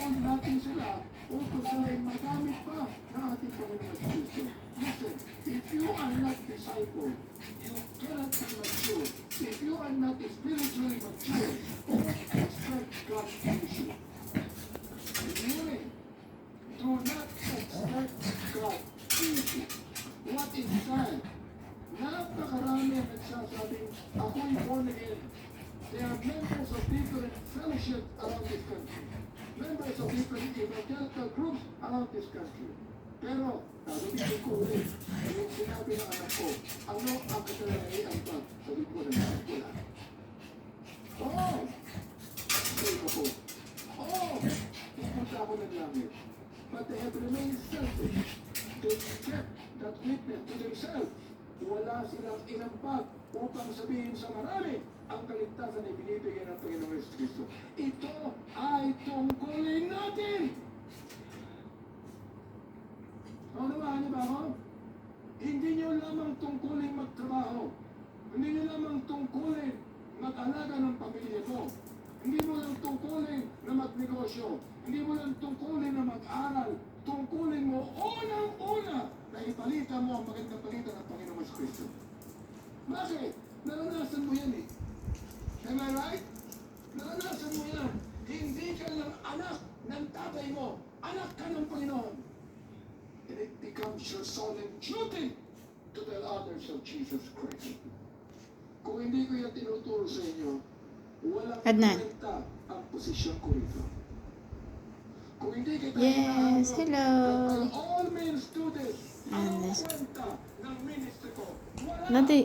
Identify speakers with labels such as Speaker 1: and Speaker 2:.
Speaker 1: natin sila ukol sa magamit pa ng ating Panginoon Kristo. Listen, if you are not disciple, you cannot be mature. If you are not spiritually mature, expect God to use you. Really, do not expect God to use you. What is sad? Napakarami ang nagsasabing, ako'y born again. They are members of different Different evangelical groups around this country. Pero, sasabihin ko ulit, yung sinabi ng anak ko, ano ang katalagayaan pa sa lingkod ng anak ko lang? Oo! Sabi ko po, oo! Pupunta ako ng langit. But they have remained selfish. They kept that witness to themselves. Wala silang inampag upang sabihin sa marami ang kaligtasan ay binibigay ng Panginoong Ako? Hindi niyo lamang tungkulin magtrabaho. Hindi niyo lamang tungkulin mag-alaga ng pamilya mo. Hindi mo lang tungkulin na magnegosyo. Hindi mo lang tungkulin na mag-aral. Tungkulin mo unang-una na ipalita mo ang magandang balita ng Panginoong Mas Kristo. Bakit? Naranasan mo yan eh. Am I right? Naranasan mo yan. Hindi ka lang anak ng tatay mo. Anak ka ng Panginoon. And it becomes your solemn duty to tell others of Jesus Christ. Kung hindi ko yan tinuturo sa inyo, walang
Speaker 2: Adnan.
Speaker 1: kwenta ang posisyon ko rito. Kung hindi kita
Speaker 2: Yes,
Speaker 1: hinahanap,
Speaker 2: hello.
Speaker 1: by all means do this. Ang kwenta ng ministry ko, wala.
Speaker 2: Nati,